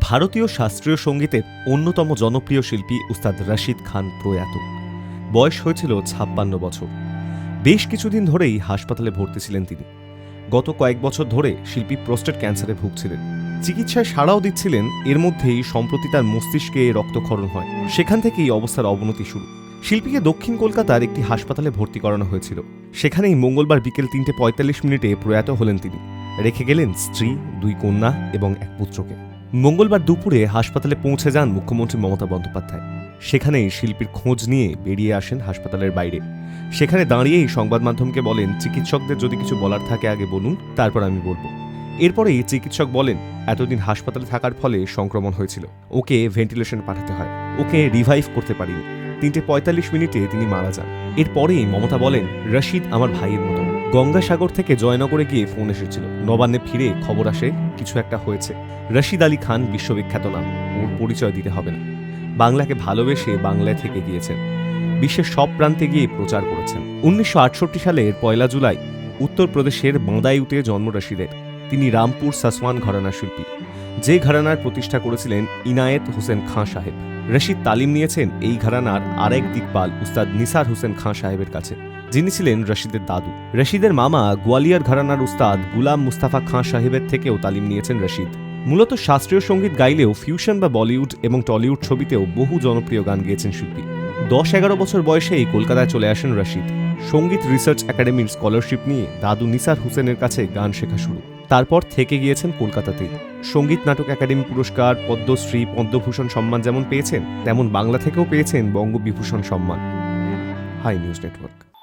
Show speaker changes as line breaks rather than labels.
ভারতীয় শাস্ত্রীয় সঙ্গীতের অন্যতম জনপ্রিয় শিল্পী উস্তাদ রশিদ খান প্রয়াত। বয়স হয়েছিল ছাপ্পান্ন বছর। বেশ কিছুদিন ধরেই হাসপাতালে ভর্তি ছিলেন তিনি। গত কয়েক বছর ধরে শিল্পী প্রোস্টেট ক্যান্সারে ভুগছিলেন। চিকিৎসায় সাড়াও দিচ্ছিলেন, এর মধ্যেই সম্প্রতি তার মস্তিষ্কে রক্তক্ষরণ হয়। সেখান থেকেই অবস্থার অবনতি শুরু। শিল্পীকে দক্ষিণ কলকাতার একটি হাসপাতালে ভর্তি করানো হয়েছিল। সেখানেই মঙ্গলবার বিকেল তিনটে পঁয়তাল্লিশ মিনিটে প্রয়াত হলেন তিনি। রেখে গেলেন স্ত্রী, দুই কন্যা এবং এক পুত্রকে। মঙ্গলবার দুপুরে হাসপাতালে পৌঁছে যান মুখ্যমন্ত্রী মমতা বন্দ্যোপাধ্যায়। সেখানেই শিল্পীর খোঁজ নিয়ে বেরিয়ে আসেন হাসপাতালের বাইরে। সেখানে দাঁড়িয়েই সংবাদ মাধ্যমকে বলেন, চিকিৎসকদের যদি কিছু বলার থাকে আগে বলুন, তারপর আমি বলব। এরপরেই চিকিৎসক বলেন, এতদিন হাসপাতালে থাকার ফলে সংক্রমণ হয়েছিল। ওকে ভেন্টিলেশন পাঠাতে হয়। ওকে রিভাইভ করতে পারিনি। তিনটে পঁয়তাল্লিশ মিনিটে তিনি মারা যান। এরপরেই মমতা বলেন, রশিদ আমার ভাইয়ের মতো। গঙ্গাসাগর থেকে জয়নগরে গিয়ে ফোন এসেছিল। নবান্নে ফিরে খবর আসে, কিছু একটা হয়েছে। রশিদ আলী খান বিশ্ববিখ্যাত নাম, ওর পরিচয় দিতে হবে না। বাংলাকে ভালোবেসে বাংলায় থেকে গিয়েছেন। বিশ্বের সব প্রান্তে গিয়ে প্রচার করেছেন। উনিশশো আটষট্টি সালের পয়লা জুলাই উত্তরপ্রদেশের বাঁদাইউতে জন্ম রশিদের। তিনি রামপুর সাসওয়ান ঘরানা শিল্পী। যে ঘরানার প্রতিষ্ঠা করেছিলেন ইনায়েত হোসেন খাঁ সাহেব। রশিদ তালিম নিয়েছেন এই ঘরানার আরেক দিকপাল, উস্তাদ নিসার হোসেন খাঁ সাহেবের কাছে। যিনি ছিলেন রশিদের দাদু। রশিদের মামা গোয়ালিয়র ঘরানার উস্তাদ গুলাম মুস্তাফা খাঁ সাহেবের থেকেও তালিম নিয়েছেন রশিদ। মূলত শাস্ত্রীয় সংগীত গাইলেও ফিউশন বা বলিউড এবং টলিউড ছবিতেও বহু জনপ্রিয় গান গেয়েছেন শিল্পী। দশ এগারো বছর বয়সেই কলকাতায় চলে আসেন রশিদ। সংগীত রিসার্চ একাডেমির স্কলারশিপ নিয়ে দাদু নিসার হোসেনের কাছে গান শেখা শুরু। তারপর থেকে গিয়েছেন কলকাতাতেই। সংগীত নাটক একাডেমি পুরস্কার, পদ্মশ্রী, পদ্মভূষণ সম্মান যেমন পেয়েছেন, তেমন বাংলা থেকেও পেয়েছেন বঙ্গবিভূষণ সম্মান। Hi news network.